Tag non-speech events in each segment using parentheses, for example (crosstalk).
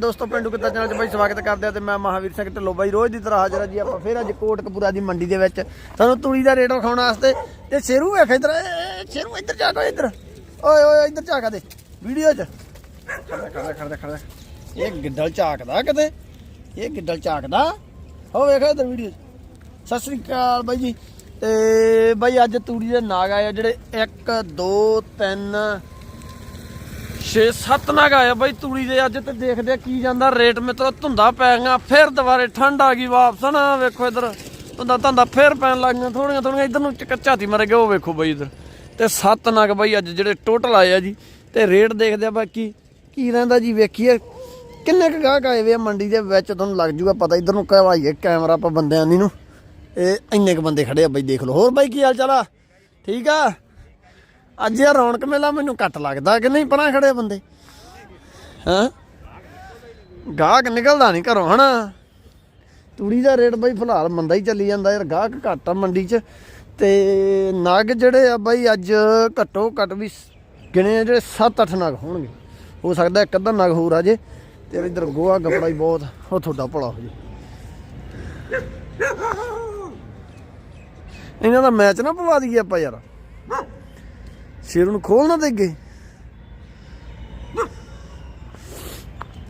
ਦੋਸਤੋ, ਪਿੰਡੂ ਕਿੱਦਾਂ ਚੈਨਲ 'ਚ ਬਾਈ ਸਵਾਗਤ ਕਰਦੇ ਆ ਤੇ ਮੈਂ ਮਹਾਵੀਰ ਸਿੰਘ ਢਿੱਲੋਂ ਬਾਈ ਰੋਜ਼ ਦੀ ਤਰ੍ਹਾਂ ਹਾਜ਼ਰ ਆ ਜੀ। ਆਪਾਂ ਫੇਰ ਅੱਜ ਕੋਟਕਪੂਰਾ ਦੀ ਮੰਡੀ ਦੇ ਵਿੱਚ। ਤੁਹਾਨੂੰ ਤੂੜੀ ਦਾ ਰੇਟ ਵਿਖਾਉਣ ਵਾਸਤੇ ਤੇ ਸ਼ੇਰੂ ਵੇਖ ਇੱਧਰ ਸ਼ੇਰੂ ਇੱਧਰ ਜਾ ਕੇ ਇੱਧਰ। ਓਏ ਓਏ, ਇੱਧਰ ਝਾਕਾ ਦੇ, ਵੀਡੀਓ 'ਚ। ਖੜਦਾ ਖੜਦਾ ਖੜਦਾ ਖੜਦਾ ਇਹ ਗਿੱਡਲ ਝਾਕਦਾ ਕਿਤੇ? ਇਹ ਗਿੱਡਲ ਝਾਕਦਾ? ਹੋ ਵੇਖ ਇੱਧਰ ਵੀਡੀਓ 'ਚ। ਸਤਿ ਸ੍ਰੀ ਅਕਾਲ ਬਾਈ ਜੀ। ਤੇ ਬਾਈ ਅੱਜ ਤੂੜੀ ਦੇ ਨਾਗ ਆਏ ਜਿਹੜੇ 1 2 3 6-7 ਨਗ ਆਇਆ ਬਾਈ ਤੂੜੀ ਦੇ ਅੱਜ ਤੇ ਦੇਖਦੇ ਆ ਕੀ ਜਾਂਦਾ, ਰੇਟ ਮਿੱਤਰੋ ਧੁੰਦਾ ਪੈ ਗਿਆ, ਫਿਰ ਦੁਬਾਰੇ ਠੰਡ ਆ ਗਈ ਵਾਪਸ ਨਾ, ਵੇਖੋ ਇਧਰ, ਧੁੰਦਾ ਧੰਦਾ ਫਿਰ ਪੈਣ ਲੱਗ ਗਈਆਂ ਥੋੜੀਆਂ ਥੋੜੀਆਂ ਇਧਰ ਨੂੰ ਝਾਤੀ ਮਰ ਗਿਆ ਉਹ ਵੇਖੋ ਬਾਈ ਇਧਰ। ਤੇ 7 ਨਗ ਬਾਈ ਅੱਜ ਜਿਹੜੇ ਟੋਟਲ ਆਏ ਆ ਜੀ, ਤੇ ਰੇਟ ਦੇਖਦੇ ਆ ਬਾਕੀ, ਕੀ ਰਹਿੰਦਾ ਜੀ, ਵੇਖੀਏ। ਕਿੰਨੇ ਕੁ ਗਾਹਕ ਆਏ ਵੇ ਆ ਮੰਡੀ ਦੇ ਵਿੱਚ, ਤੁਹਾਨੂੰ ਲੱਗ ਜੂਗਾ ਪਤਾ, ਇਧਰ ਨੂੰ ਕਵਾਈਏ ਕੈਮਰਾ ਆਪਾਂ ਬੰਦਿਆਂ ਦੀ ਨੂੰ। ਇਹ ਇੰਨੇ ਕ ਬੰਦੇ ਖੜੇ ਆ ਬਾਈ, ਦੇਖ ਲਓ। ਹੋਰ ਬਾਈ, ਕੀ ਹਾਲ ਚਾਲ ਆ? ਠੀਕ ਆ? ਅੱਜ ਇਹ ਰੌਣਕ ਮੇਲਾ ਮੈਨੂੰ ਘੱਟ ਲੱਗਦਾ ਕਿ ਨਹੀਂ, ਪਰਾਂ ਖੜੇ ਬੰਦੇ। ਹਾਂ? ਗਾਹਕ ਨਿਕਲਦਾ ਨਹੀਂ ਘਰੋਂ, ਹਨਾ? ਤੂੜੀ ਦਾ ਰੇਟ ਬਾਈ ਫਿਲਹਾਲ ਮੰਦਾ ਹੀ ਚੱਲੀ ਜਾਂਦਾ ਯਾਰ, ਗਾਹਕ ਘੱਟ ਆ ਮੰਡੀ 'ਚ। ਤੇ ਨਗ ਜਿਹੜੇ ਆ ਬਾਈ ਅੱਜ ਘੱਟੋ ਘੱਟ ਵੀ ਗਿਣੇ ਆ ਜਿਹੜੇ 7-8 ਨਗ ਹੋਣਗੇ। ਹੋ ਸਕਦਾ ਇੱਕ ਅੱਧਾ ਨਗ ਹੋਰ ਆ ਜੇ, ਤੇ ਇਧਰ ਗੋਆ ਕਪੜਾ ਹੀ ਬਹੁਤ ਉਹ ਤੁਹਾਡਾ ਭਲਾ ਹੋ ਜੇ। ਇਹਨਾਂ ਦਾ ਮੈਚ ਨਾ ਪਵਾ ਦਈਏ ਆਪਾਂ ਯਾਰ। ਸ਼ੇਰ ਨੂੰ ਖੋਲ ਨਾ ਦੇਗੇ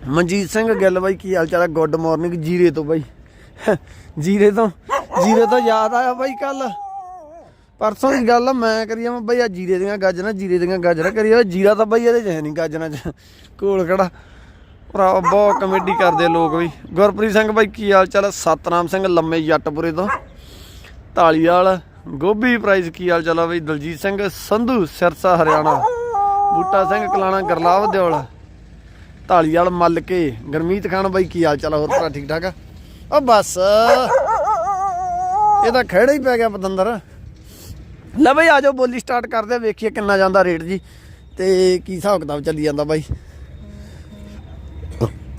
ਮਨਜੀਤ ਸਿੰਘ ਗਿੱਲ ਬਾਈ, ਕੀ ਹਾਲ ਚਾਲ ਹੈ ਗੁੱਡ ਮਾਰਨਿੰਗ ਜੀਰੇ ਤੋਂ ਬਾਈ। ਜੀਰੇ ਤੋਂ ਜੀਰੇ ਤੋਂ ਯਾਦ ਆਇਆ ਬਾਈ ਕੱਲ ਪਰਸੋਂ ਦੀ ਗੱਲ ਆ, ਮੈਂ ਕਰੀਆ ਮੈਂ ਬਈ ਆ ਜੀਰੇ ਦੀਆਂ ਗਾਜਰਾਂ, ਜੀਰੇ ਦੀਆਂ ਗਾਜਰਾਂ ਕਰੀਆ ਜੀਰਾ ਤਾਂ ਬਾਈ ਇਹਦੇ ਚ ਹੈ ਨਹੀਂ ਗਾਜਰਾਂ ਚ। ਕੋਲ ਖੜਾ। ਭਰਾ ਬਹੁਤ ਕਮੇਡੀ ਕਰਦੇ ਲੋਕ ਵੀ। ਗੁਰਪ੍ਰੀਤ ਸਿੰਘ ਬਾਈ, ਕੀ ਹਾਲ ਚਾਲ ਸਤਨਾਮ ਸਿੰਘ ਲੰਮੇ ਜੱਟਪੁਰੇ ਤੋਂ। ਢਾਲੀਵਾਲ ਗੋਭੀ ਪ੍ਰਾਈਜ਼ ਕੀ ਹਾਲ ਚਾਲ ਆ ਬਈ? ਦਲਜੀਤ ਸਿੰਘ, ਸੰਧੂ, ਸਿਰਸਾ, ਹਰਿਆਣਾ। ਬੂਟਾ ਸਿੰਘ, ਕਲਾਣਾ, ਗਰਲਾਵ, ਦਿਓਲ। ਢਾਲੀਵਾਲ ਮੱਲ ਕੇ ਗਰਮੀਤ ਖਾਨ ਬਾਈ, ਕੀ ਹਾਲ ਚਾਲ ਹੋਰ ਭਰਾ ਠੀਕ ਠਾਕ ਆ? ਉਹ ਬਸ। ਇਹ ਤਾਂ ਖੜਾ ਹੀ ਪੈ ਗਿਆ ਪਤੰਦਰ। ਲੈ ਬਈ ਆਜੋ ਬੋਲੀ ਸਟਾਰਟ ਕਰਦੇ ਵੇਖੀਏ ਕਿੰਨਾ ਜਾਂਦਾ ਰੇਟ ਜੀ। ਤੇ ਕੀ ਹਿਸਾਬ ਕਿਤਾਬ ਚੱਲੀ ਜਾਂਦਾ ਬਾਈ?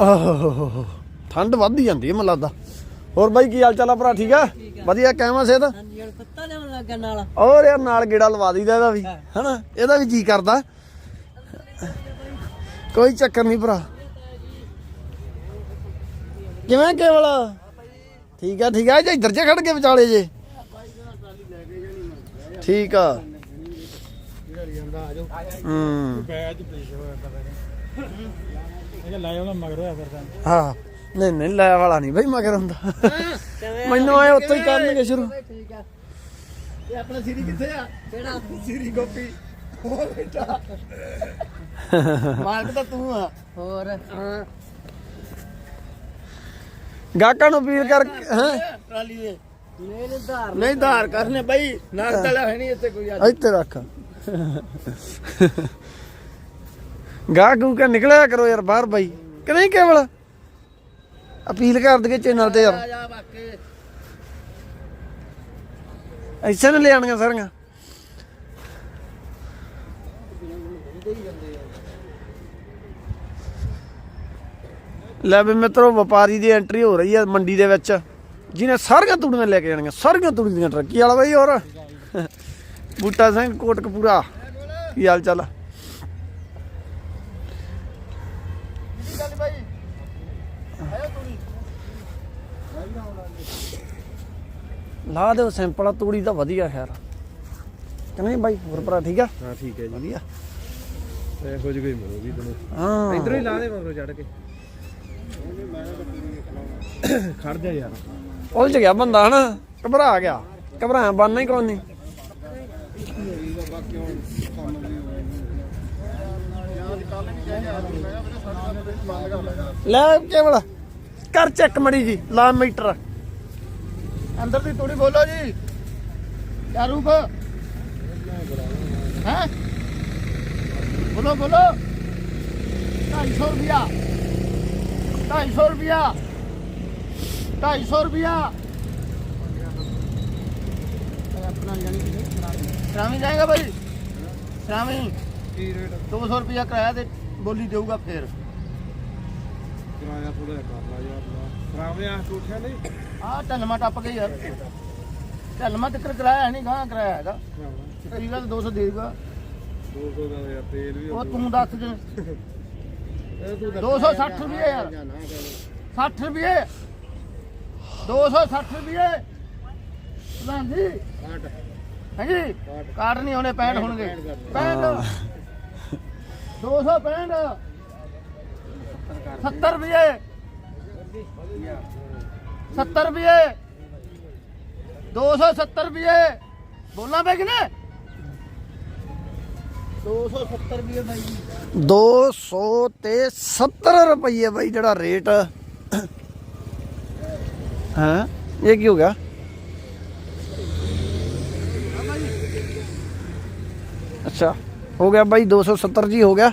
ਆਹ, ਠੰਡ ਵੱਧਦੀ ਜਾਂਦੀ ਹੈ ਮੈਨੂੰ ਲੱਗਦਾ। ਹੋਰ ਬਾਈ, ਕੀ ਹਾਲ ਚਾਲ ਆ ਭਰਾ, ਠੀਕ ਆ? ਵਧੀਆ ਕਹਿਵਾ ਸਿਹਤ ਹਾਂਜੀ ਹੁਣ ਕੁੱਤਾ ਲਿਆਉਣ ਲੱਗਾ ਨਾਲ। ਔਰ ਯਾਰ ਨਾਲ ਗੇੜਾ ਲਵਾ ਦਈਦਾ ਇਹਦਾ ਵੀ ਹਨਾ? ਇਹਦਾ ਵੀ ਜੀ ਕਰਦਾ। ਕੋਈ ਚੱਕਰ ਨਹੀਂ ਭਰਾ। ਕਿਵੇਂ ਕੇਵਲ? ਠੀਕ ਆ ਠੀਕ ਆ। ਜੇ ਇੱਧਰ ਜੇ ਖੜ ਕੇ ਵਿਚਾਲੇ ਜੇ। ਠੀਕ ਆ। ਹੂੰ। ਬੈਜ ਪੇਸ਼ ਹੋਇਆ ਤਾਂ ਇਹ ਲੈ ਆਉਂਦਾ ਮਗਰ ਹੋਇਆ ਫਿਰ ਹਾਂ। ਨਹੀਂ ਨਹੀਂ ਲੈ ਵਾਲਾ ਨਹੀਂ ਬਈ ਮਗਰ ਹੁੰਦਾ। ਮੈਨੂੰ ਆਏ ਉੱਥੇ ਹੀ ਕਰਨਗੇ ਸ਼ੁਰੂ। ਠੀਕ ਆ। ਇਹ ਆਪਣਾ ਸੀਰੀ ਕਿੱਥੇ ਆ? ਕਿਹੜਾ? ਸੀਰੀ ਗੋਪੀ। ਹੋਰ ਬੇਟਾ। ਮਾਲਕ ਤਾਂ ਤੂੰ ਆ। ਹੋਰ? ਹਾਂ। ਗਾਹਕਾਂ ਨੂੰ ਅਪੀਲ ਕਰ ਹੈ? ਟਰਾਲੀ ਦੇ। ਮੇਰੇ ਧਾਰ ਨਹੀਂ ਧਾਰ ਕਰਨੇ ਬਾਈ। ਨਾਲ ਤਲਾ ਹੈ ਨਹੀਂ ਇੱਥੇ ਕੋਈ ਇੱਥੇ ਰੱਖ। ਗਾਹ ਗੂ ਕੇ ਨਿਕਲਿਆ ਕਰੋ ਯਾਰ ਬਾਹਰ ਬਾਈ। ਕਿ ਨਹੀਂ ਕੇਵਲ? ਅਪੀਲ ਕਰ ਦਈਏ ਚੈਨਲ ਤੇ ਯਾਰ। ਐਸੇ ਨੇ ਲਿਆਣੀਆਂ ਸਾਰੀਆਂ। ਲੈ ਵੀ ਮਿੱਤਰੋ ਵਪਾਰੀ ਦੀ ਐਂਟਰੀ ਹੋ ਰਹੀ ਹੈ ਮੰਡੀ ਦੇ ਵਿੱਚ। ਜਿਹਨੇ ਸਾਰੀਆਂ ਤੂੜੀਆਂ ਲੈ ਕੇ ਜਾਣੀਆਂ ਸਾਰੀਆਂ ਤੂੜੀ ਦੀਆਂ ਟਰੱਕੀ ਵਾਲਾ ਬਾਈ ਹੋਰ। ਬੂਟਾ ਸਿੰਘ ਕੋਟਕਪੂਰਾ। ਕੀ ਹਾਲ ਚਾਲ ਲਾ ਦਿਓ ਸਿੰਪਲ ਆ ਤੂੜੀ ਤਾਂ ਵਧੀਆ ਖੈਰ। ਕਿ ਨਹੀਂ ਬਾਈ ਹੋਰ ਭਰਾ ਠੀਕ ਆ? ਹਾਂ ਠੀਕ ਹੈ ਜੀ। ਵਧੀਆ। ਇਹੋ ਜਿਹੀ ਕੋਈ ਮਿਲੂਗੀ ਤੈਨੂੰ। ਹਾਂ। ਇਧਰੋਂ ਹੀ ਲਾ ਦੇ ਮਗਰੋਂ ਚੜ ਕੇ। ਖੜ ਜਾ ਯਾਰ। ਉਲਝ ਗਿਆ ਬੰਦਾ ਹਨਾ? ਘਬਰਾ ਗਿਆ। ਘਬਰਾਇਆ ਬੰਨ ਹੀ ਕੋਈ ਨਹੀਂ। ਲੈ ਕੇਵਲ। ਕਰ ਚੈੱਕ ਮੜੀ ਜੀ ਲਾ ਮੀਟਰ। ਅੰਦਰ ਦੀ ਥੋੜੀ ਬੋਲੋ ਜੀ। ਕਿਆ ਰੂਪ? ਹੈ? ਬੋਲੋ ਬੋਲੋ 250 ਰੁਪਿਆ 250 ਰੁਪਿਆ 250 ਰੁਪਿਆ ਆਪਣਾ ਜਾਨੀ ਕਿ ਸ਼ਰਾਮੀ ਜਾਏਗਾ ਭਾਈ? ਸ਼ਰਾਮੀ ਕੀ ਰੇਟ 200 ਰੁਪਿਆ ਕਿਰਾਇਆ ਤੇ ਬੋਲੀ ਦੇਊਗਾ ਫੇਰ। ਕਿਰਾਇਆ ਥੋੜਾ ਕਰ ਲਾ ਯਾਰ ਰਾਵੇਂ ਆ ਟੂਠਿਆ ਨਹੀਂ? ਆਹ ਢਲਮਾ ਟੱਪ ਗਈ ਯਾਰ। ਢਲਮਾ ਤੱਕ ਕਿਰਾਇਆ ਹੈ ਨਹੀਂ ਗਾਂ ਕਿਰਾਇਆ ਹੈਗਾ। ਠੀਕ ਆ 200 ਦੇ ਦੇਊਗਾ 200 ਦਾ ਯਾਰ ਤੇਲ ਵੀ ਉਹ ਤੂੰ ਦੱਸ ਦੇ। 260 ਰੁਪਏ ਯਾਰ। 60 ਰੁਪਏ। 260 ਰੁਪਏ। ਪ੍ਰਧਾਨ ਜੀ ਹਾਂਜੀ। ਕਾਰਡ ਨਹੀਂ ਹੋਣੇ 65 ਹੋਣਗੇ। 65 265 70 ਰੁਪਏ। 70 ਰੁਪਏ 270 ਰੁਪਏ ਬੋਲਾਂ ਬੈ ਕਿਨੇ 270 ਰੁਪਏ ਬਾਈ ਜੀ 200 ਤੇ 70 ਰੁਪਏ ਬਾਈ ਜਿਹੜਾ ਰੇਟ ਹਾਂ ਇਹ ਕੀ ਹੋ ਗਿਆ ਅੱਛਾ ਹੋ ਗਿਆ ਬਾਈ 270 ਜੀ ਹੋ ਗਿਆ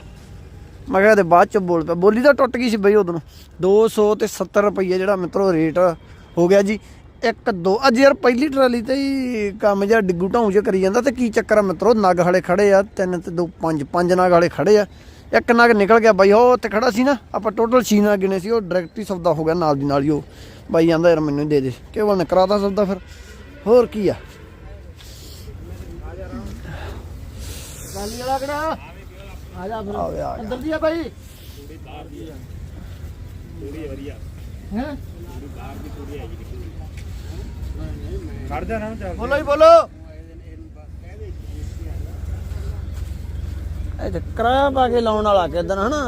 ਮੈਂ ਕਿਹਾ ਤੇ ਬਾਅਦ ਚ ਬੋਲ ਪਿਆ। ਬੋਲੀ ਤਾਂ ਟੁੱਟ ਗਈ ਸੀ ਬਈ ਉਦੋਂ। 200 ਤੇ 70 ਰੁਪਏ ਜਿਹੜਾ ਮਿੱਤਰੋ ਰੇਟ ਹੋ ਗਿਆ ਜੀ। ਇੱਕ, ਦੋ, ਅੱਜ ਯਾਰ ਪਹਿਲੀ ਟਰਾਲੀ ਤੇ ਹੀ ਕੰਮ ਜਿਹਾ ਡਿੱਗੂ ਢਾਉਂ ਜਿਹਾ ਕਰੀ ਜਾਂਦਾ ਤੇ ਕੀ ਚੱਕਰ ਆ ਮਿੱਤਰੋ? ਨਗ ਹਲੇ ਖੜੇ ਆ, ਤਿੰਨ ਤੇ ਦੋ, ਪੰਜ ਪੰਜ ਨਗ ਹਲੇ ਖੜੇ ਆ। ਇੱਕ ਨਗ ਨਿਕਲ ਗਿਆ ਬਾਈ, ਉਹ ਉੱਥੇ ਖੜਾ ਸੀ ਨਾ, ਆਪਾਂ ਟੋਟਲ ਛੇ ਨਗ ਗਿਣੇ ਸੀ, ਉਹ ਡਾਇਰੈਕਟ ਹੀ ਸੌਦਾ ਹੋ ਗਿਆ ਨਾਲ ਦੀ ਨਾਲ ਹੀ ਉਹ। ਬਾਈ ਕਹਿੰਦਾ ਯਾਰ ਮੈਨੂੰ ਦੇ ਦੇ ਕੇਵਲ ਨੇ ਕਰਾਤਾ ਸੌਦਾ ਫਿਰ? ਹੋਰ ਕੀ ਆ? ਗਾਲੀ ਵਾਲਾ ਕਿਹੜਾ? ਆ ਜਾ ਫਿਰ। ਆਵੇ ਆ ਅੰਦਰ ਦੀ ਆ ਬਾਈ। ਹੈ? ਖੜ ਜਾ ਨਾ ਚੱਲ। ਬੋਲੋ ਹੀ ਬੋਲੋ। ਇਹ ਤੇ ਕਿਰਾਇਆ ਪਾ ਕੇ ਲਾਉਣ ਵਾਲਾ ਕਿਦਾਂ ਹਨਾ?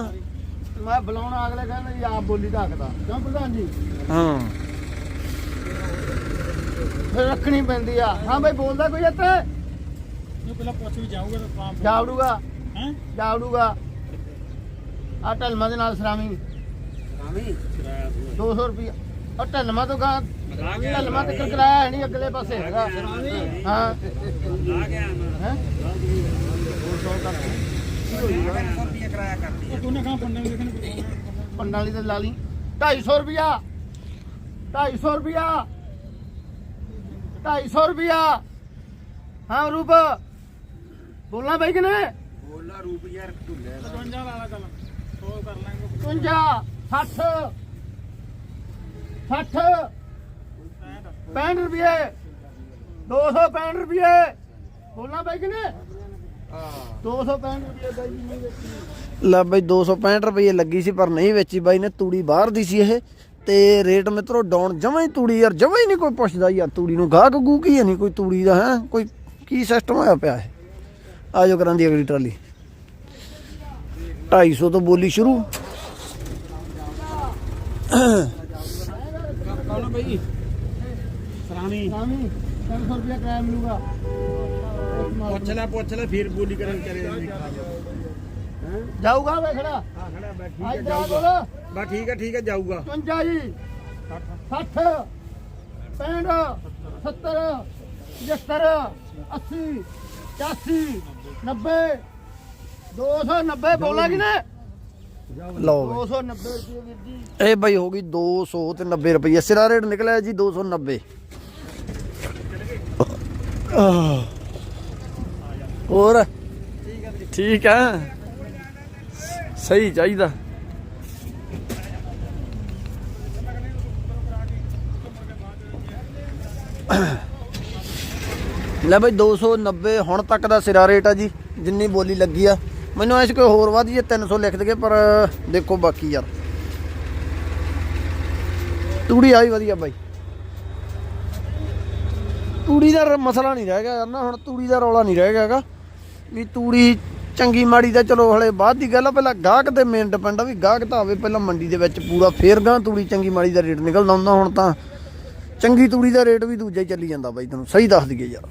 ਮੈਂ ਬੁਲਾਉਣਾ ਅਗਲੇ ਕਹਿੰਦੇ ਜੀ ਆਪ ਬੋਲੀ ਢੱਕਦਾ ਕਿਉਂ ਪ੍ਰਧਾਨ ਜੀ? ਹਾਂ। ਫਿਰ ਰੱਖਣੀ ਪੈਂਦੀ ਆ। ਹਾਂ ਬਾਈ ਬੋਲਦਾ ਕੋਈ ਇੱਥੇ? ਪਹਿਲਾਂ ਪੁੱਛ ਵੀ ਜਾਊਗਾ ਤਾਂ ਤਾਂ ਜਾਵੜੂਗਾ। ਹੈ? ਜਾਵੜੂਗਾ। ਆ ਢਲਮਾ ਦੇ ਨਾਲ ਸਰਾਮੀ ਆਵੀਂ 200 ਰੁਪਏ ਉਹ ਢਲਮਾ ਤੋਂ ਗਾ ਢਲਮਾ ਤੇ ਕਿਰਾਇਆ ਹੈ ਨਹੀਂ ਅਗਲੇ ਪਾਸੇ ਹੈਗਾ। ਹਾਂ। ਆ ਗਿਆ ਹੈ? ਉਹ ਤੂੰ ਨਾ ਕਹਾਂ ਪੰਡਾਂ ਨੂੰ ਦੇਖਣ ਪੰਡਾਂ ਵਾਲੀ ਤੇ ਲਾ ਲਈ। 250 ਰੁਪਿਆ 250 ਰੁਪਿਆ 250 ਰੁਪਿਆ ਹਾਂ ਰੂਪ। ਬੋਲਣਾ ਬਾਈ ਕਿ ਨੇ ਬੋਲਾ ਰੂਪ ਯਾਰ ਢੁੱਲੇ 55 ਲਾ ਲਾ ਚੱਲ। 100 ਕਰ ਲਾਂਗੇ। 55 60 60 65 ਰੁਪਏ। 265 ਰੁਪਏ। ਬੋਲਣਾ ਬਾਈ ਕਿ ਨੇ 265 ਰੁਪਏ ਬਾਈ ਜੀ ਨਹੀਂ ਵੇਚੀ। ਲੈ ਬਾਈ 265 ਰੁਪਏ ਲੱਗੀ ਸੀ ਪਰ ਨਹੀਂ ਵੇਚੀ ਬਾਈ ਨੇ। ਤੂੜੀ ਬਾਹਰ ਦੀ ਸੀ ਇਹ। ਤੇ ਰੇਟ ਮਿੱਤਰੋ ਡਾਊਨ ਜਮਾਂ ਹੀ ਤੂੜੀ ਯਾਰ ਜਮਾਂ ਹੀ ਨਹੀਂ ਕੋਈ ਪੁੱਛਦਾ ਯਾਰ। ਤੂੜੀ ਨੂੰ ਗਾਹਕ ਗੂ ਕੀ ਹੈ ਨਹੀਂ ਕੋਈ ਤੂੜੀ ਦਾ ਹੈ। ਕੋਈ ਕੀ ਸਿਸਟਮ ਹੋਇਆ ਪਿਆ ਹੈ ਆਜੋ ਕਰਾਂ ਦੀ ਅਗਲੀ ਟਰਾਲੀ। 250 ਤੋਂ ਬੋਲੀ ਸ਼ੁਰੂ। ਕੌਣ ਬਈ ਸਰਾਣੀ। ਸਾਮੀ 300 ਰੁਪਏ ਕਿਰਾਇਆ ਮਿਲੂਗਾ ਪੁੱਛ ਲੈ ਪੁੱਛ ਲੈ ਫਿਰ ਬੋਲੀ ਕਰਨ ਕਰੇ ਜਾਊਗਾ ਵੇ ਖੜਾ। ਹਾਂ ਖੜਾ ਬੈ ਠੀਕ ਅੱਜ ਜਾ ਬੋਲ। ਬਾ ਠੀਕ ਹੈ ਠੀਕ ਹੈ ਜਾਊਗਾ। 55 ਜੀ। 60 65 70 75 80 85 90 290 ਬੋਲਾ ਕਿ ਨੇ ਲਓ ਬਾਈ। 290 ਰੁਪਏ ਵੀਰ ਜੀ। ਇਹ ਬਾਈ ਹੋ ਗਈ 200 ਤੇ 90 ਰੁਪਏ ਸਿਰਾ ਰੇਟ ਨਿਕਲਿਆ ਜੀ 290 ਆਹ। ਹੋਰ? ਠੀਕ ਹੈ ਸਹੀ ਚਾਹੀਦਾ। ਲੈ ਬਈ 290 ਹੁਣ ਤੱਕ ਦਾ ਸਿਰਾ ਰੇਟ ਆ ਜੀ। ਜਿੰਨੀ ਬੋਲੀ ਲੱਗੀ ਆ। ਮੈਨੂੰ ਐਸ ਕੋਈ ਹੋਰ ਵੱਧ ਜੇ 300 ਲਿਖ ਦਗੇ ਪਰ ਦੇਖੋ ਬਾਕੀ ਯਾਰ। ਤੂੜੀ ਆਈ ਵਧੀਆ ਬਾਈ। ਤੂੜੀ ਦਾ ਮਸਲਾ ਨਹੀਂ ਰਹਿ ਗਿਆ ਯਾਰ ਨਾ, ਹੁਣ ਤੂੜੀ ਦਾ ਰੌਲਾ ਨਹੀਂ ਰਹਿ ਗਿਆ ਹੈਗਾ। ਵੀ ਤੂੜੀ ਚੰਗੀ ਮਾੜੀ ਦਾ ਚਲੋ ਹਲੇ ਬਾਅਦ ਦੀ ਗੱਲ ਆ, ਪਹਿਲਾਂ ਗਾਹਕ ਤੇ ਮੇਨ ਡਿਪੈਂਡ ਆ ਵੀ ਗਾਹਕ ਤਾਂ ਆਵੇ, ਪਹਿਲਾਂ ਮੰਡੀ ਦੇ ਵਿੱਚ ਪੂਰਾ ਫੇਰ ਗਾਂ ਤੂੜੀ ਚੰਗੀ ਮਾੜੀ ਦਾ ਰੇਟ ਨਿਕਲਦਾ ਹੁੰਦਾ, ਹੁਣ ਤਾਂ ਚੰਗੀ ਤੂੜੀ ਦਾ ਰੇਟ ਵੀ ਦੂਜਾ ਹੀ ਚੱਲੀ ਜਾਂਦਾ ਬਾਈ ਤੁਹਾਨੂੰ ਸਹੀ ਦੱਸ ਦਈਏ ਯਾਰ।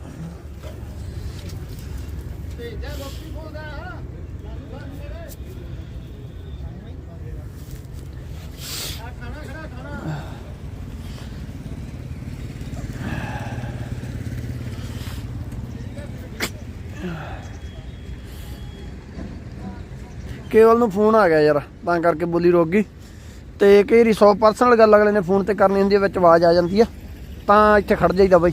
ਕੇਵਲ ਨੂੰ ਫੋਨ ਆ ਗਿਆ ਯਾਰ, ਤਾਂ ਕਰਕੇ ਬੋਲੀ ਰੁਕ ਗਈ। ਤੇ ਕਈ ਵਾਰੀ 100 ਪਰਸਨਲ ਗੱਲ ਅਗਲੇ ਨੇ ਫੋਨ ਤੇ ਕਰਨੀ ਹੁੰਦੀ ਵਿੱਚ ਆਵਾਜ਼ ਆ ਜਾਂਦੀ ਆ। ਤਾਂ ਇੱਥੇ ਖੜ ਜਾਈਦਾ ਬਾਈ।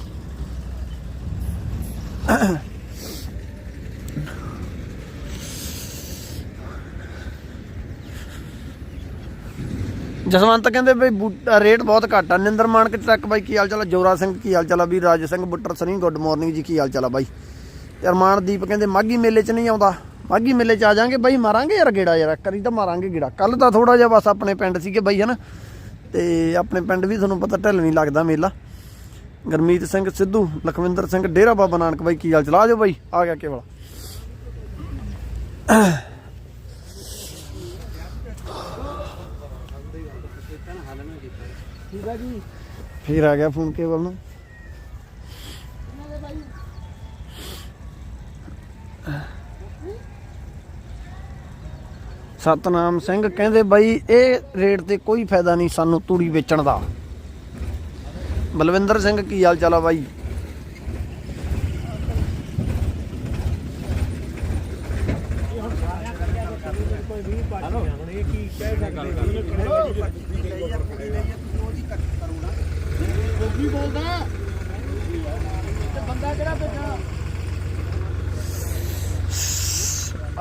ਜਸਵੰਤ ਕਹਿੰਦੇ ਬਈ ਰੇਟ ਬਹੁਤ ਘੱਟ ਆ। ਨਿੰਦਰ ਮਾਨਕ ਤੱਕ ਬਾਈ, ਕੀ ਹਾਲ ਚਾਲ ਆ? ਜੋਰਾ ਸਿੰਘ, ਕੀ ਹਾਲ ਚਾਲ ਆ? ਵੀ ਰਾਜ ਸਿੰਘ, ਬੁੱਟਰ ਸਨੀ ਗੁੱਡ ਮਾਰਨਿੰਗ ਜੀ, ਕੀ ਹਾਲ ਚਾਲ ਆ ਬਾਈ? ਤੇ ਅਰਮਾਨਦੀਪ ਕਹਿੰਦੇ ਮਾਗੀ ਮੇਲੇ 'ਚ ਨਹੀਂ ਆਉਂਦਾ। ਬਾਗੀ ਮੇਲੇ ਚ ਆ ਜਾਾਂਗੇ, ਬਾਈ ਮਾਰਾਂਗੇ ਯਾਰ ਗੇੜਾ ਯਾਰ, ਕਰੀ ਤਾਂ ਮਾਰਾਂਗੇ ਗੇੜਾ। ਕੱਲ ਤਾਂ ਥੋੜਾ ਜਿਹਾ ਬਸ ਆਪਣੇ ਪਿੰਡ ਸੀਗੇ ਬਾਈ, ਹਨਾ? ਤੇ ਆਪਣੇ ਪਿੰਡ ਵੀ ਤੁਹਾਨੂੰ ਪਤਾ ਢਿੱਲ ਨਹੀਂ ਲੱਗਦਾ ਮੇਲਾ। ਗਰਮੀਤ ਸਿੰਘ ਸਿੱਧੂ, ਲਖਵਿੰਦਰ ਸਿੰਘ ਡੇਰਾ ਬਾਬਾ ਨਾਨਕ ਬਾਈ, ਕੀ ਹਾਲ ਚਲਾ? ਜਾਓ ਬਾਈ, ਆ ਗਿਆ ਕੇਵਲ। ਠੀਕ ਆ ਜੀ ਫੇਰ ਆ ਗਿਆ ਫੋਨ ਕੇਵਲ ਨੂੰ। ਸਤਨਾਮ ਸਿੰਘ ਕਹਿੰਦੇ ਬਾਈ ਇਹ ਰੇਟ ਤੇ ਕੋਈ ਫਾਇਦਾ ਨਹੀਂ ਸਾਨੂੰ ਤੂੜੀ ਵੇਚਣ ਦਾ। ਬਲਵਿੰਦਰ ਸਿੰਘ ਕੀ ਹਾਲ ਚਾਲ ਆ ਬਾਈ?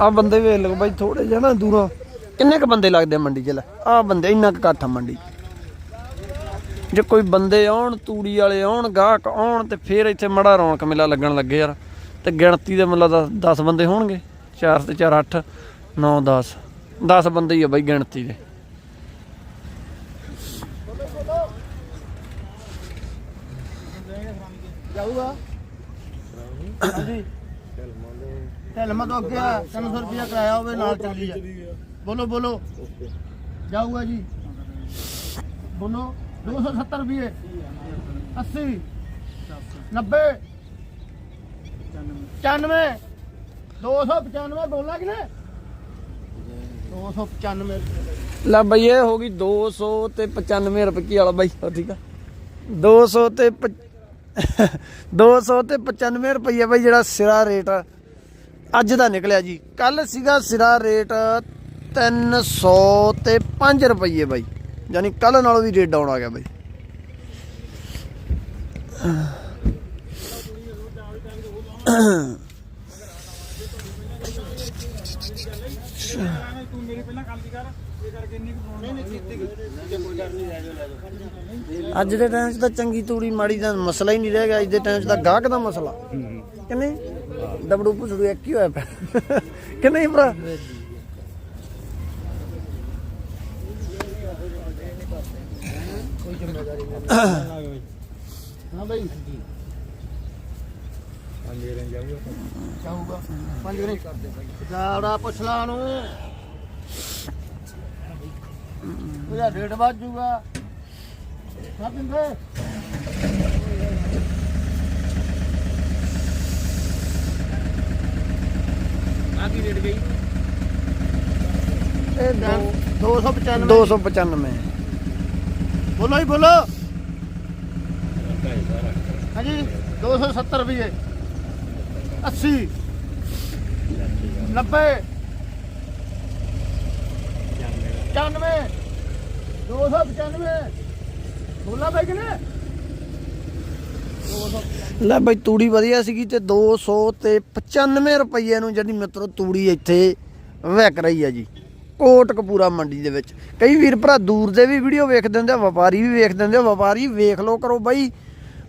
ਆ ਬੰਦੇ ਵੇਖ ਲਓ ਬਾਈ ਥੋੜੇ ਜਿਹਾ ਨਾ ਦੂਰੋਂ। ਕਿੰਨੇ ਕ ਬੰਦੇ ਲੱਗਦੇ ਮੰਡੀ 'ਚ ਲੈ? ਆ ਬੰਦੇ, ਇੰਨਾ ਕੁ ਇਕੱਠ ਮੰਡੀ। ਜੇ ਕੋਈ ਬੰਦੇ ਆਉਣ, ਤੂੜੀ ਵਾਲੇ ਆਉਣ, ਗਾਹਕ ਆਉਣ ਤੇ ਫੇਰ ਇੱਥੇ ਮੜਾ ਰੌਣਕ ਮੇਲਾ ਲੱਗਣ ਲੱਗੇ ਯਾਰ। ਤੇ ਗਿਣਤੀ ਦੇ ਮੁੱਲਾ 10 ਬੰਦੇ ਹੋਣਗੇ। 4 ਤੇ 4 8 9 10 10 ਬੰਦੇ ਹੀ ਆ ਬਾਈ ਗਿਣਤੀ ਦੇ। ਜਾਊਗਾ? ਹਾਂਜੀ। ਢਲਮਾ ਤੋਂ ਅੱਗੇ 300 ਰੁਪਇਆ ਕਰਾਇਆ ਹੋਵੇ ਨਾਲ ਚੱਲੀ ਜਾ ਬੋਲੋ ਬੋਲੋ। ਜਾਊਗਾ ਜੀ। ਬੋਲੋ 270 ਰੁਪਏ। 80 90 95 295 ਬੋਲਣਾ ਕਿ ਨਾ 295 ਲੈ ਬਈ ਇਹ ਹੋ ਗਈ 200 ਤੇ 95 ਰੁਪਏ ਵਾਲਾ ਬਾਈ ਠੀਕ ਆ। 200 ਤੇ ਪਚ- (laughs) 200 ਤੇ 95 ਰੁਪਏ ਬਾਈ ਜਿਹੜਾ ਸਿਰਾ ਰੇਟ ਆ, ਅੱਜ ਦਾ ਨਿਕਲਿਆ ਜੀ। ਕੱਲ ਸੀਗਾ ਸਿਰਾ ਰੇਟ 300 ਤੇ 5 ਰੁਪਏ ਬਾਈ। ਯਾਨੀ ਕੱਲ ਨਾਲੋਂ ਵੀ ਰੇਟ ਡਾਊਨ ਆ ਗਿਆ ਬਾਈ। ਅੱਜ ਦੇ ਟਾਈਮ 'ਚ ਤਾਂ ਚੰਗੀ ਤੂੜੀ ਮਾੜੀ ਦਾ ਮਸਲਾ ਹੀ ਨਹੀਂ ਰਹਿ ਗਿਆ। ਅੱਜ ਦੇ ਟਾਈਮ 'ਚ ਤਾਂ ਗਾਹਕ ਦਾ ਮਸਲਾ। ਕਿ ਨਹੀਂ? ਦਬੜੂ ਪੁਸੜੂ ਇੱਕ ਹੀ ਹੋਇਆ ਪਿਆ। ਕਿ ਨਹੀਂ ਭਰਾ? ਹਾਂ ਬਾਈ। ਜਾਊਗਾ। ਪੰਜ ਗਰੇ ਜਾੜਾ ਪੁੱਛ ਲਾ ਨੂੰ ਉਹਦਾ ਰੇਟ ਵੱਧ ਜੂਗਾ। ਹਾਂ ਪਿੰਦੇ ਇਹ 295 295 ਬੋਲੋ ਹੀ ਬੋਲੋ। ਹਾਂਜੀ 270 ਰੁਪਏ 80 90 95 295 ਬੋਲਾ ਬਾਈ ਕਿ ਨਾ ਲੈ ਬਾਈ ਤੂੜੀ ਵਧੀਆ ਸੀਗੀ ਤੇ 200 ਤੇ 95 ਰੁਪਏ ਨੂੰ ਜਿਹੜੀ ਮਿੱਤਰੋ ਤੂੜੀ ਇੱਥੇ ਵਿਕ ਰਹੀ ਹੈ ਜੀ, ਕੋਟਕਪੂਰਾ ਮੰਡੀ ਦੇ ਵਿੱਚ। ਕਈ ਵੀਰ ਭਰਾ ਦੂਰ ਦੇ ਵੀ ਵੀਡੀਓ ਵੇਖਦੇ ਹੁੰਦੇ ਆ, ਵਪਾਰੀ ਵੀ ਵੇਖਦੇ ਹੁੰਦੇ ਆ, ਵਪਾਰੀ ਵੇਖ ਲਓ ਕਰੋ ਬਾਈ।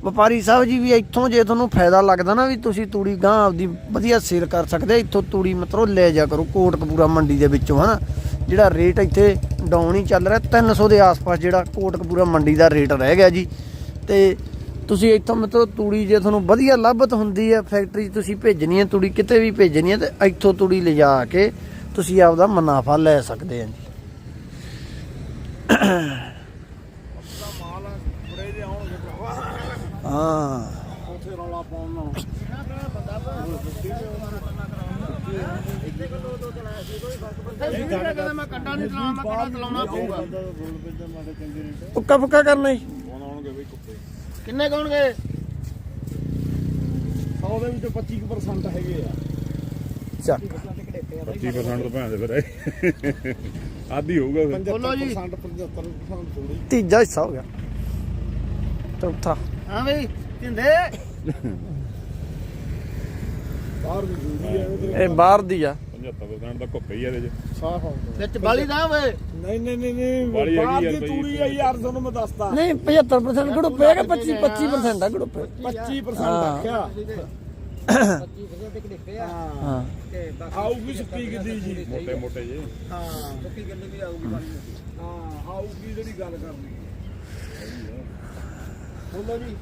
ਵਪਾਰੀ ਸਾਹਿਬ ਜੀ ਵੀ ਇੱਥੋਂ ਜੇ ਤੁਹਾਨੂੰ ਫਾਇਦਾ ਲੱਗਦਾ ਨਾ ਵੀ ਤੁਸੀਂ ਤੂੜੀ ਗਾਂ ਆਪਦੀ ਵਧੀਆ ਸੇਲ ਕਰ ਸਕਦੇ ਇੱਥੋਂ ਤੂੜੀ ਮਿੱਤਰੋ ਲੈ ਜਾ ਕਰੋ ਕੋਟਕਪੂਰਾ ਮੰਡੀ ਦੇ ਵਿੱਚੋਂ, ਹਨਾ? ਜਿਹੜਾ ਰੇਟ ਇੱਥੇ ਡਾਊਨ ਹੀ ਚੱਲ ਰਿਹਾ 300 ਦੇ ਆਸ-ਪਾਸ ਜਿਹੜਾ ਕੋਟਕਪੂਰਾ ਮੰਡੀ ਦਾ ਰੇਟ ਰਹਿ ਗਿਆ ਜੀ। ਤੇ ਤੁਸੀਂ ਇੱਥੋਂ ਮਤਲਬ ਤੂੜੀ ਜੇ ਤੁਹਾਨੂੰ ਵਧੀਆ ਲੱਭਤ ਹੁੰਦੀ ਹੈ ਫੈਕਟਰੀ ਤੁਸੀਂ ਭੇਜਣੀ ਹੈ ਤੂੜੀ ਕਿਤੇ ਵੀ ਭੇਜਣੀ ਹੈ ਤੇ ਇੱਥੋਂ ਤੂੜੀ ਲਿਜਾ ਕੇ ਤੁਸੀਂ ਆਪਦਾ ਮੁਨਾਫਾ ਲੈ ਸਕਦੇ ਆ ਜੀ। ਹਾਂ। ਕਹਿੰਦਾ ਮੈਂ ਕੰਡਾ ਨਹੀਂ ਚਲਾਉਣਾ ਮੈਂ ਕੰਡਾ ਚਲਾਉਣਾ ਪਊਗਾ ਉੱਕਾ ਫੁੱਕਾ ਕਰਨਾ ਜੀ ਕਿੰਨੇ ਕਹਣਗੇ 100 ਦੇ ਵਿੱਚੋਂ 25% ਹੈਗੇ ਆ। ਚੱਕ 25% ਤੋਂ ਭੈਣ ਦੇ ਫਿਰ ਇਹ। ਆਦੀ ਹੋਊਗਾ ਫਿਰ। ਬੋਲੋ ਜੀ। 75% ਥੋੜੀ ਤੀਜਾ ਹਿੱਸਾ ਹੋ ਗਿਆ। ਚੌਥਾ। ਹਾਂ ਬਈ ਢਿੰਦੇ ਬਾਹਰ ਜ਼ਰੂਰੀ ਹੈ ਉਹਦੇ ਇਹ ਬਾਹਰ ਦੀ ਆ। 75% ਤਾਂ ਘੁੱਪ ਹੀ ਆ ਇਹਦੇ ਚ। ਸਾਫ਼ ਆਉਂਦਾ ਵਿੱਚ ਬਾਲੀ ਨਾ ਹੋਵੇ। ਨਹੀਂ ਨਹੀਂ ਨਹੀਂ ਨਹੀਂ ਵਾਲੀ ਹੈਗੀ ਬਾਹਰ ਯਾਰ ਦੀ ਬਈ। ਤੂੜੀ ਆ ਯਾਰ ਤੁਹਾਨੂੰ ਮੈਂ ਦੱਸਦਾ। ਨਹੀਂ 75% ਗੜੁੱਪੇ ਹੈਗਾ 25 25% ਆ ਗੜੁੱਪੇ 25% ਹਾਂ। ਆਖਿਆ। ਹਾਂ। ਆਊਗੀ ਸੁੱਕੀ ਕਿੱਦੀ ਜੀ। ਮੋਟੇ ਮੋਟੇ ਜੇ। ਹਾਂ। ਸੁੱਕੀ ਕਿੱਦੀ ਵੀ ਆਊਗੀ ਹਾਂ ਆਊਗੀ ਜਿਹੜੀ ਗੱਲ ਕਰਨੀ। ਬੋਲੋ ਜੀ।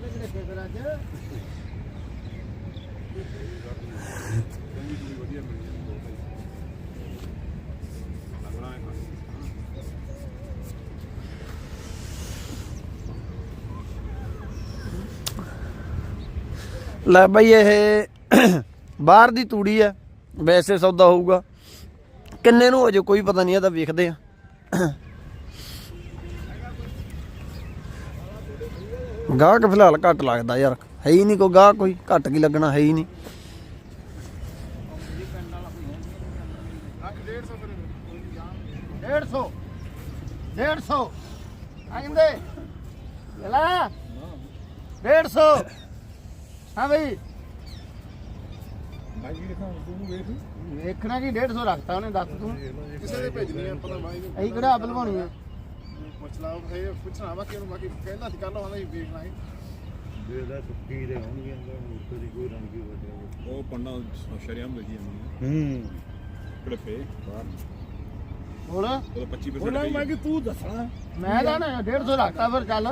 ਕਿੰਨੇ ਕਿੰਨੇ ਫਿਰ ਅੱਜ? ਲੈ ਬਈ ਇਹ (coughs) ਬਾਹਰ ਦੀ ਤੂੜੀ ਆ, ਵੈਸੇ ਸੌਦਾ ਹੋਊਗਾ। ਕਿੰਨੇ ਨੂੰ ਅਜੇ ਕੋਈ ਪਤਾ ਨਹੀਂ ਇਹਦਾ ਵੇਖਦੇ ਆ। (coughs) ਗਾਹਕ ਫਿਲਹਾਲ ਘੱਟ ਲੱਗਦਾ ਯਾਰ, ਹੈ ਹੀ ਨਹੀਂ ਕੋਈ ਗਾਹਕ ਕੋਈ, ਘੱਟ ਕੀ ਲੱਗਣਾ, ਹੈ ਹੀ ਨਹੀਂ। ਡੇਢ ਸੌ। ਡੇਢ ਸੌ। ਆ ਲੈ। ਡੇਢ ਸੌ। ਹਾਂ ਬਈ। ਭਾਈ ਜੀ ਦੇਖਾਂ ਤੂੰ ਵੇਖ। ਵੇਖਣਾ ਕੀ 150 ਰੱਖਤਾ ਉਹਨੇ ਦੱਸ ਤੂੰ। ਕਿਸੇ ਦੇ ਭੇਜਣੀ ਆ ਪਤਾ ਬਾਈ ਨੂੰ ਅਸੀਂ ਕਿਹੜਾ ਆਪਲ ਪਾਉਣੀ ਆ? ਪੁੱਛ ਲਾ ਇਹ ਪੁੱਛਣਾ ਬਾਕੀ ਉਹਨੂੰ ਬਾਕੀ ਕਹਿੰਦਾ ਸੀ ਕੱਲ ਆਉਂਦਾ ਸੀ ਵੇਖ ਲਾਂਗੇ। ਜਿਹਦਾ ਸੁੱਕੀ ਦੇ ਹੋਣਗੇ ਅੰਦਰ ਦੀ ਕੋਈ ਰੰਗੀ ਵਜੇ ਉਹ ਪੰਡਾ ਸ਼ਰਿਆਮ ਲਿਖੀ ਜਾਂਦੀ ਹੂੰ। ਕਿਹੜੇ ਪੇ ਹੋਰ? ਉਹ 25% ਉਹਨਾਂ ਪਈ ਮੈਂ ਕਿ ਤੂੰ ਦੱਸਣਾ ਮੈਂ ਤਾਂ ਨਾ 150 ਰੱਖਤਾ ਫਿਰ ਚੱਲ।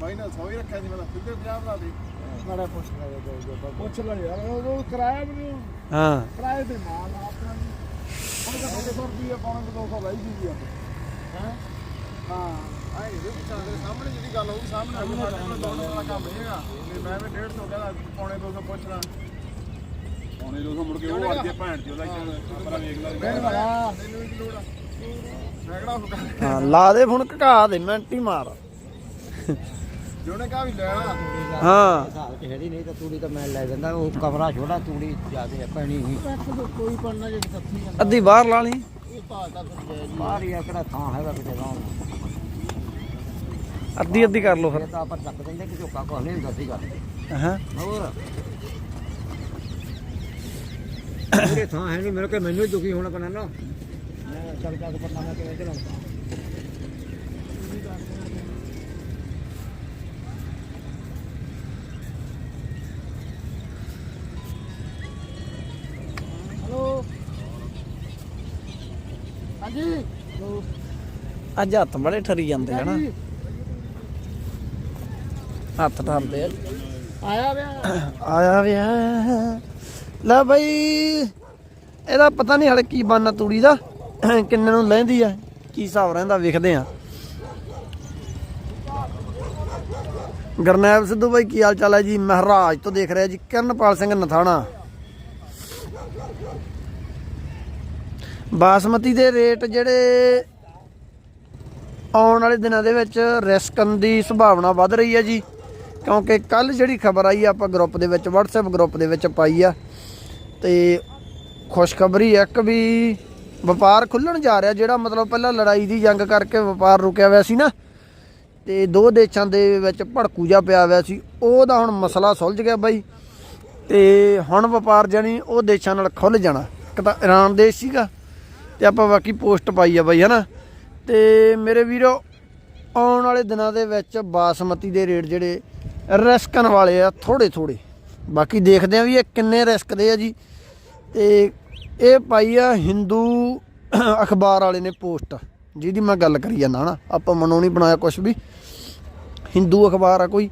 ਬਾਈ ਨਾਲ 100 ਹੀ ਰੱਖਿਆ ਸੀ ਮੈਂ ਤਾਂ ਸਿੱਧੇ 50 ਬਣਾ ਦੇ ਪੁੱਛ ਲੈ ਯਾਰ ਉਹ ਉਹ ਕਿਰਾਇਆ ਵੀ ਨਹੀਂ ਹਾਂ। ਕਿਰਾਏ ਤੇ ਮਾਲ ਆਪਣਾ ਨਹੀਂ ਹੁਣ ਤਾਂ 200 ਰੁਪਏ ਪਾਉਣ ਦੇ 200 ਰਹਿ ਗਈ ਆ। ਹੈ? ਹਾਂ। ਆਏ ਇਹ ਪੁੱਛਾਂ ਦੇ ਸਾਹਮਣੇ ਜਿਹੜੀ ਗੱਲ ਹੋਊ ਸਾਹਮਣੇ ਆ ਸਾਡੇ ਕੋਲ ਦੋਨੋਂ ਵਾਲਾ ਕੰਮ ਨਹੀਂ ਹੈਗਾ। ਤੇ ਮੈਂ ਵੀ 150 ਕਹਿੰਦਾ ਪੌਣੇ 200 ਪੁੱਛਣਾ ਉਹਨੇ ਲੋਕ ਮੁੜ ਕੇ ਉਹ ਅੱਜ ਭੈਣ ਚੋਂ ਦਾ ਪਰਾ ਵੇਖ ਲੈ। ਮੈਨੂੰ ਵਾਲਾ ਤੈਨੂੰ ਵੀ ਕੀ ਲੋੜ ਆ। ਮੈਂ ਕਿਹੜਾ ਹੁਕਾ ਹਾਂ ਲਾ ਦੇ ਫੁਣ ਘਾ ਦੇ ਮਿੰਟ ਹੀ ਮਾਰ। ਜਿਹਨੇ ਕਹਾ ਵੀ ਲੈਣਾ। ਹਾਂ। ਹਿਸਾਬ ਚ ਹੈੜੀ ਨਹੀਂ ਤਾਂ ਤੂੜੀ ਤਾਂ ਮੈਂ ਲੈ ਜਾਂਦਾ ਉਹ ਕਮਰਾ ਛੋਟਾ ਤੂੜੀ ਜਿਆਦੇ ਪੈਣੀ ਹੀ ਕੋਈ ਪੜਨਾ ਜੇ ਸੱਤੀ ਅੱਧੀ ਬਾਹਰ ਲਾ ਲਈ। ਇਹ ਭਾਅ ਦਾ ਫਿਰ ਜੈ ਜੀ ਬਾਹਰ ਹੀ ਆ ਕਿਹੜਾ ਥਾਂ ਹੈਗਾ ਕਿਤੇ ਦਾ ਅੱਧੀ ਅੱਧੀ ਕਰ ਲਓ ਫਿਰ। ਇਹ ਤਾਂ ਆਪਾਂ ਚੱਕ ਦਿੰਦੇ ਕਿ ਝੋਕਾ ਕੁਛ ਨਹੀਂ ਹੁੰਦਾ ਸੀਗਾ ਹਾਂ? ਹੋਰ? ਮੇਰੇ ਥਾਂ ਹੈ ਨਹੀਂ ਮੇਰੇ ਕੋਲ ਮੈਨੂੰ ਹੀ ਦੁਖੀ ਹੋਣਾ ਪੈਣਾ ਨਾ। ਮੈਂ ਚੱਲ ਚੱਲ ਪਰਨਾ ਮੈਂ ਕਿਵੇਂ ਚਲਾਉਂਦਾ ਹਲੋ। ਹਾਂਜੀ। ਅੱਜ ਹੱਥ ਬੜੇ ਠਰੀ ਜਾਂਦੇ ਹਨਾ ਹਾਂਜੀ। ਹੱਥ ਠਰਦੇ ਆ। ਆਇਆ ਵਿਆ ਆਇਆ ਵਿਆ ਲੈ ਬਈ ਇਹਦਾ ਪਤਾ ਨਹੀਂ ਹਲੇ ਕੀ ਬਣਨਾ ਤੂੜੀ ਦਾ ਕਿੰਨੇ ਨੂੰ ਲੈਂਦੀ ਆ ਕੀ ਹਿਸਾਬ ਰਹਿੰਦਾ ਵੇਖਦੇ ਆ। ਗਰਨੈਲ ਸਿੱਧੂ ਬਾਈ ਕੀ ਹਾਲ ਚਾਲ ਹੈ ਜੀ? ਮਹਾਰਾਜ ਤੋਂ ਦੇਖ ਰਿਹਾ ਜੀ ਕਿਰਨਪਾਲ ਸਿੰਘ ਨਥਾਣਾ। ਬਾਸਮਤੀ ਦੇ ਰੇਟ ਜਿਹੜੇ ਆਉਣ ਵਾਲੇ ਦਿਨਾਂ ਦੇ ਵਿੱਚ ਰਿਸਕਨ ਦੀ ਸੰਭਾਵਨਾ ਵੱਧ ਰਹੀ ਹੈ ਜੀ। ਕਿਉਂਕਿ ਕੱਲ ਜਿਹੜੀ ਖਬਰ ਆਈ ਆ ਆਪਾਂ ਗਰੁੱਪ ਦੇ ਵਿੱਚ, WhatsApp ਗਰੁੱਪ ਦੇ ਵਿੱਚ ਪਾਈ ਆ। ਤੇ ਖੁਸ਼ਖਬਰੀ ਇੱਕ ਵੀ ਵਪਾਰ ਖੁੱਲਣ ਜਾ ਰਿਹਾ, ਜਿਹੜਾ ਮਤਲਬ ਪਹਿਲਾਂ ਲੜਾਈ ਦੀ ਜੰਗ ਕਰਕੇ ਵਪਾਰ ਰੁਕਿਆ ਹੋਇਆ ਸੀ ਨਾ। ਤੇ ਦੋ ਦੇਸ਼ਾਂ ਦੇ ਵਿੱਚ ਭੜਕੂ ਜਾ ਪਿਆ ਹੋਇਆ ਸੀ। ਉਹਦਾ ਹੁਣ ਮਸਲਾ ਸੁਲਝ ਗਿਆ ਬਾਈ। ਤੇ ਹੁਣ ਵਪਾਰ ਜਾਨੀ ਉਹ ਦੇਸ਼ਾਂ ਨਾਲ ਖੁੱਲ ਜਾਣਾ। ਇੱਕ ਤਾਂ ਈਰਾਨ ਦੇਸ਼ ਸੀਗਾ ਤੇ ਆਪਾਂ ਬਾਕੀ ਪੋਸਟ ਪਾਈ ਆ ਬਾਈ, ਹਨਾ? ਤੇ ਮੇਰੇ ਵੀਰੋ, ਆਉਣ ਵਾਲੇ ਦਿਨਾਂ ਦੇ ਵਿੱਚ ਬਾਸਮਤੀ ਦੇ ਰੇਟ ਜਿਹੜੇ ਰਿਸਕਨ ਵਾਲੇ ਆ ਥੋੜੇ ਥੋੜੇ ਬਾਕੀ ਦੇਖਦੇ ਆ ਵੀ ਇਹ ਕਿੰਨੇ ਰਿਸਕ ਦੇ ਆ ਜੀ। ਤੇ ਇਹ ਪਾਈ ਆ ਹਿੰਦੂ ਅਖਬਾਰ ਵਾਲੇ ਨੇ ਪੋਸਟ। ਜਿਹਦੀ ਮੈਂ ਗੱਲ ਕਰੀ ਜਾਂਦਾ ਨਾ ਆਪਾਂ ਮਨੋਂ ਨਹੀਂ ਬਣਾਇਆ ਕੁਝ ਵੀ। ਹਿੰਦੂ ਅਖਬਾਰ ਆ ਕੋਈ,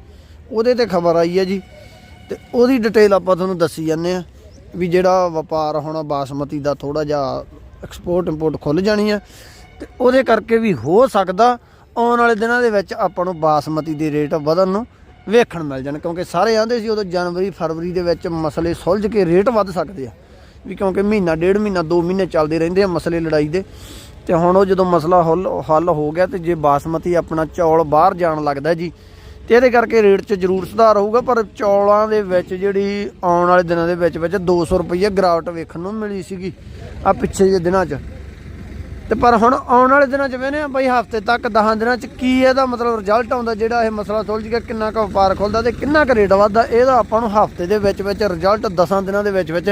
ਉਹਦੇ ਤੇ ਖਬਰ ਆਈ ਹੈ ਜੀ। ਤੇ ਉਹਦੀ ਡਿਟੇਲ ਆਪਾਂ ਤੁਹਾਨੂੰ ਦੱਸੀ ਜਾਂਦੇ ਆ ਵੀ ਜਿਹੜਾ ਵਪਾਰ ਹੋਣਾ ਬਾਸਮਤੀ ਦਾ ਥੋੜਾ ਜਿਹਾ ਐਕਸਪੋਰਟ ਇੰਪੋਰਟ ਖੁੱਲ ਜਾਣੀ ਆ ਤੇ ਉਹਦੇ ਕਰਕੇ ਵੀ ਹੋ ਸਕਦਾ ਆਉਣ ਵਾਲੇ ਦਿਨਾਂ ਦੇ ਵਿੱਚ ਆਪਾਂ ਨੂੰ ਬਾਸਮਤੀ ਦੇ ਰੇਟ ਵਧਣ ਨੂੰ ਵੇਖਣ ਮਿਲ ਜਾਣ, ਕਿਉਂਕਿ ਸਾਰੇ ਆਂਦੇ ਸੀ ਉਦੋਂ ਜਨਵਰੀ, ਫਰਵਰੀ ਦੇ ਵਿੱਚ ਮਸਲੇ ਸੁਲਝ ਕੇ ਰੇਟ ਵੱਧ ਸਕਦੇ ਆ, ਵੀ ਕਿਉਂਕਿ ਮਹੀਨਾ, ਡੇਢ ਮਹੀਨਾ 2 ਮਹੀਨੇ ਚੱਲਦੇ ਰਹਿੰਦੇ ਆ ਮਸਲੇ ਲੜਾਈ ਦੇ ਤੇ ਹੁਣ ਉਹ ਜਦੋਂ ਮਸਲਾ ਹੱਲ ਹੱਲ ਹੋ ਗਿਆ ਤੇ ਜੇ ਬਾਸਮਤੀ ਆਪਣਾ ਚੌਲ ਬਾਹਰ ਜਾਣ ਲੱਗਦਾ ਜੀ ਤੇ ਇਹਦੇ ਕਰਕੇ ਰੇਟ 'ਚ ਜ਼ਰੂਰ ਸੁਧਾਰ ਹੋਊਗਾ, ਪਰ ਚੌਲਾਂ ਦੇ ਵਿੱਚ ਜਿਹੜੀ ਆਉਣ ਵਾਲੇ ਦਿਨਾਂ ਦੇ ਵਿੱਚ ਵਿੱਚ 200 ਰੁਪਏ ਗਿਰਾਵਟ ਵੇਖਣ ਨੂੰ ਮਿਲੀ ਸੀਗੀ ਆ ਪਿੱਛੇ ਜੇ ਦਿਨਾਂ 'ਚ। ਤੇ ਪਰ ਹੁਣ ਆਉਣ ਵਾਲੇ ਦਿਨਾਂ 'ਚ ਵੇਨੇ ਆ ਬਈ ਹਫ਼ਤੇ ਤੱਕ 10 ਦਿਨਾਂ 'ਚ ਕੀ ਇਹਦਾ ਮਤਲਬ ਰਿਜ਼ਲਟ ਆਉਂਦਾ, ਜਿਹੜਾ ਇਹ ਮਸਲਾ ਸੁਲਝ ਗਿਆ, ਕਿੰਨਾ ਕੁ ਵਪਾਰ ਖੁੱਲਦਾ ਤੇ ਕਿੰਨਾ ਕੁ ਰੇਟ ਵੱਧਦਾ, ਇਹਦਾ ਆਪਾਂ ਨੂੰ ਹਫ਼ਤੇ ਦੇ ਵਿੱਚ ਵਿੱਚ ਰਿਜ਼ਲਟ 10 ਦਿਨਾਂ ਦੇ ਵਿੱਚ ਵਿੱਚ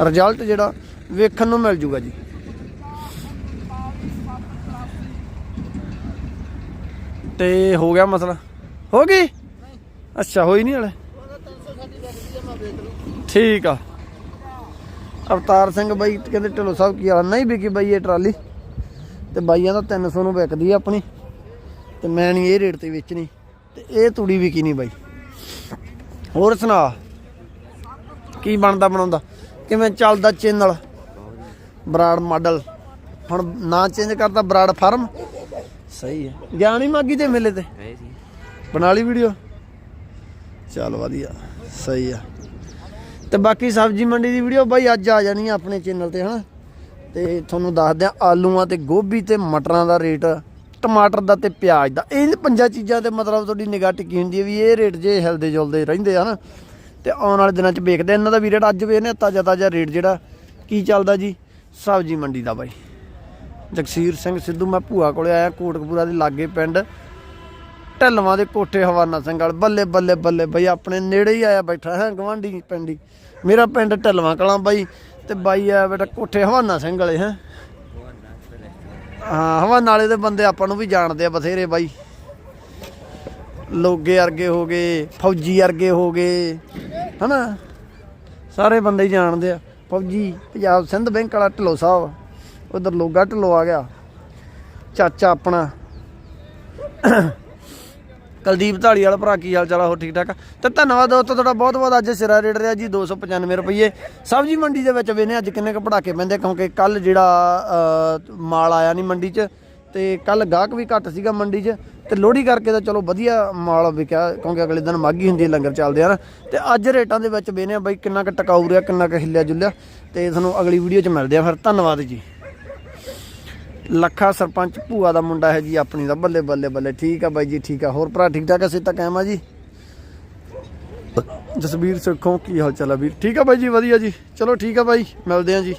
ਰਿਜ਼ਲਟ ਜਿਹੜਾ ਵੇਖਣ ਨੂੰ ਮਿਲ ਜੂਗਾ ਜੀ। ਤੇ ਹੋ ਗਿਆ ਮਸਲਾ। ਹੋ ਗਈ? ਅੱਛਾ, ਹੋਈ ਨਹੀਂ ਹਲੇ? ਠੀਕ ਆ। ਅਵਤਾਰ ਸਿੰਘ ਬਾਈ ਕਹਿੰਦੇ ਢਿੱਲੋਂ ਸਾਹਿਬ ਕੀ ਹਾਲ ਨਹੀਂ ਵਿਕੀ ਬਾਈ ਇਹ ਟਰਾਲੀ। ਤੇ ਬਾਈਆਂ ਦਾ 300 ਨੂੰ ਵਿਕਦੀ ਆ ਆਪਣੀ। ਤੇ ਮੈਂ ਨਹੀਂ ਇਹ ਰੇਟ ਤੇ ਵੇਚਣੀ। ਤੇ ਇਹ ਤੂੜੀ ਵਿਕੀ ਨਹੀਂ ਬਾਈ। ਹੋਰ ਸੁਣਾ? ਕੀ ਬਣਦਾ ਬਣਾਉਂਦਾ? ਕਿਵੇਂ ਚੱਲਦਾ ਚੈਨਲ ਬਰਾੜ ਮਾਡਲ। ਹੁਣ ਨਾਂ ਚੇਂਜ ਕਰਤਾ ਬਰਾੜ ਫਾਰਮ। ਸਹੀ ਹੈ ਗਿਆ ਨਹੀਂ ਮਾਗੀ ਤੇ ਮੇਲੇ ਤੇ? ਬਣਾ ਲਈ ਵੀਡੀਓ? ਚੱਲ ਵਧੀਆ, ਸਹੀ ਆ। ਤੇ ਬਾਕੀ ਸਬਜ਼ੀ ਮੰਡੀ ਦੀ ਵੀਡੀਓ ਬਾਈ ਅੱਜ ਆ ਜਾਣੀ ਆ ਆਪਣੇ ਚੈਨਲ ਤੇ, ਹਨਾ? ਤੇ ਤੁਹਾਨੂੰ ਦੱਸਦੇ ਆ, ਆਲੂਆਂ ਤੇ ਗੋਭੀ ਤੇ ਮਟਰਾਂ ਦਾ ਰੇਟ, ਟਮਾਟਰ ਦਾ ਤੇ ਪਿਆਜ਼ ਦਾ। ਇਹ ਪੰਜਾਂ ਚੀਜ਼ਾਂ ਤੇ ਮਤਲਬ ਤੁਹਾਡੀ ਨਿਗਾਹ ਟਿੱਕੀ ਹੁੰਦੀ ਹੈ ਵੀ ਇਹ ਰੇਟ ਜੇ ਹਿਲਦੇ ਜੁਲਦੇ ਰਹਿੰਦੇ ਆ ਨਾ ਤੇ ਆਉਣ ਵਾਲੇ ਦਿਨਾਂ 'ਚ ਵੇਖਦੇ ਇਹਨਾਂ ਦਾ ਵੀ ਰੇਟ ਅੱਜ ਵੇਖਨੇ ਤਾਜ਼ਾ ਤਾਜ਼ਾ ਰੇਟ ਜਿਹੜਾ, ਕੀ ਚੱਲਦਾ ਜੀ? ਸਬਜ਼ੀ ਮੰਡੀ ਦਾ ਬਾਈ। ਜਗਸੀਰ ਸਿੰਘ ਸਿੱਧੂ, ਮੈਂ ਭੂਆ ਕੋਲੇ ਆਇਆ, ਕੋਟਕਪੂਰਾ ਦੇ ਲਾਗੇ ਪਿੰਡ। ਢਲਵਾਂ ਦੇ ਕੋਠੇ ਹਵਾਨਾ ਸਿੰਘ ਵਾਲ। ਬੱਲੇ ਬੱਲੇ ਬੱਲੇ ਬਈ, ਆਪਣੇ ਨੇੜੇ ਹੀ ਆਇਆ ਬੈਠਾ ਹੈ ਗਵਾਂਢੀ ਪਿੰਡੀ ਮੇਰਾ ਪਿੰਡ ਢਲਵਾਂ ਕਲਾਂ ਬਾਈ, ਤੇ ਬਾਈ ਆ ਬੇਟਾ ਕੋਠੇ ਹਵਾਨਾ ਸਿੰਘ ਵਾਲੇ ਹੈ। ਹਾਂ, ਹਵਾਨਾ ਵਾਲੇ ਦੇ ਬੰਦੇ ਆਪਾਂ ਨੂੰ ਵੀ ਜਾਣਦੇ ਆ ਬਥੇਰੇ ਬਾਈ। ਲੋਗੇ ਵਰਗੇ ਹੋ ਗਏ, ਫੌਜੀ ਵਰਗੇ ਹੋ ਗਏ, ਹਨਾ? ਸਾਰੇ ਬੰਦੇ ਹੀ ਜਾਣਦੇ ਆ। ਫੌਜੀ ਪੰਜਾਬ ਸਿੰਧ ਬੈਂਕ ਵਾਲਾ ਢਿੱਲੋਂ ਸਾਹਿਬ, ਉਧਰ ਲੋਗਾ ਢਿੱਲੋਂ ਆ ਗਿਆ। ਚਾਚਾ ਆਪਣਾ ਕੁਲਦੀਪ ਢਾਲੀ ਵਾਲਾ ਭਰਾ, ਕੀ ਹਾਲ ਚਾਲ ਆ? ਹੋ ਠੀਕ ਠਾਕ ਆ? ਤੇ ਧੰਨਵਾਦ ਦੋਸਤੋ, ਤੁਹਾਡਾ ਬਹੁਤ ਬਹੁਤ ਅੱਜ ਸਿਰਾ ਰੇਟ ਰਿਹਾ ਜੀ 295 ਰੁਪਏ ਸਬਜ਼ੀ ਮੰਡੀ ਦੇ ਵਿੱਚ ਵੇਨੇ ਅੱਜ ਕਿੰਨੇ ਕ ਪੜਾਕੇ ਪੈਂਦੇ, ਕਿਉਂਕਿ ਕੱਲ ਜਿਹੜਾ ਮਾਲ ਆਇਆ ਨਹੀਂ ਮੰਡੀ 'ਚ, ਤੇ ਕੱਲ ਗਾਹਕ ਵੀ ਘੱਟ ਸੀਗਾ ਮੰਡੀ 'ਚ, ਤੇ ਲੋਹੜੀ ਕਰਕੇ ਤਾਂ ਚਲੋ ਵਧੀਆ ਮਾਲ ਵਿਕਿਆ, ਕਿਉਂਕਿ ਅਗਲੇ ਦਿਨ ਮਾਗੀ ਹੁੰਦੀ ਹੈ, ਲੰਗਰ ਚੱਲਦੇ ਆ ਨਾ। ਤੇ ਅੱਜ ਰੇਟਾਂ ਦੇ ਵਿੱਚ ਵੇਨੇ ਆ ਬਾਈ ਕਿੰਨਾ ਕ ਟਿਕਾਊ ਰਿਹਾ, ਕਿੰਨਾ ਕ ਹਿੱਲਿਆ ਜੁਲਿਆ, ਤੇ ਤੁਹਾਨੂੰ ਅਗਲੀ ਵੀਡੀਓ 'ਚ ਮਿਲਦੇ ਆ ਫਿਰ। ਧੰਨਵਾਦ ਜੀ। ਲੱਖਾ ਸਰਪੰਚ ਭੂਆ ਦਾ ਮੁੰਡਾ ਹੈ ਜੀ, ਆਪਣੀ ਦਾ ਬੱਲੇ ਬੱਲੇ ਬੱਲੇ। ਠੀਕ ਆ ਬਾਈ ਜੀ, ਠੀਕ ਆ। ਹੋਰ ਭਰਾ ਠੀਕ ਠਾਕ ਅਸੀਂ ਤਾਂ ਕਾਇਮ ਆ ਜੀ। ਜਸਵੀਰ ਸਿੱਖੋਂ ਕੀ ਹਾਲ ਚਾਲ ਆ ਵੀਰ? ਠੀਕ ਆ ਬਾਈ ਜੀ, ਵਧੀਆ ਜੀ। ਚਲੋ ਠੀਕ ਆ ਬਾਈ, ਮਿਲਦੇ ਆ ਜੀ।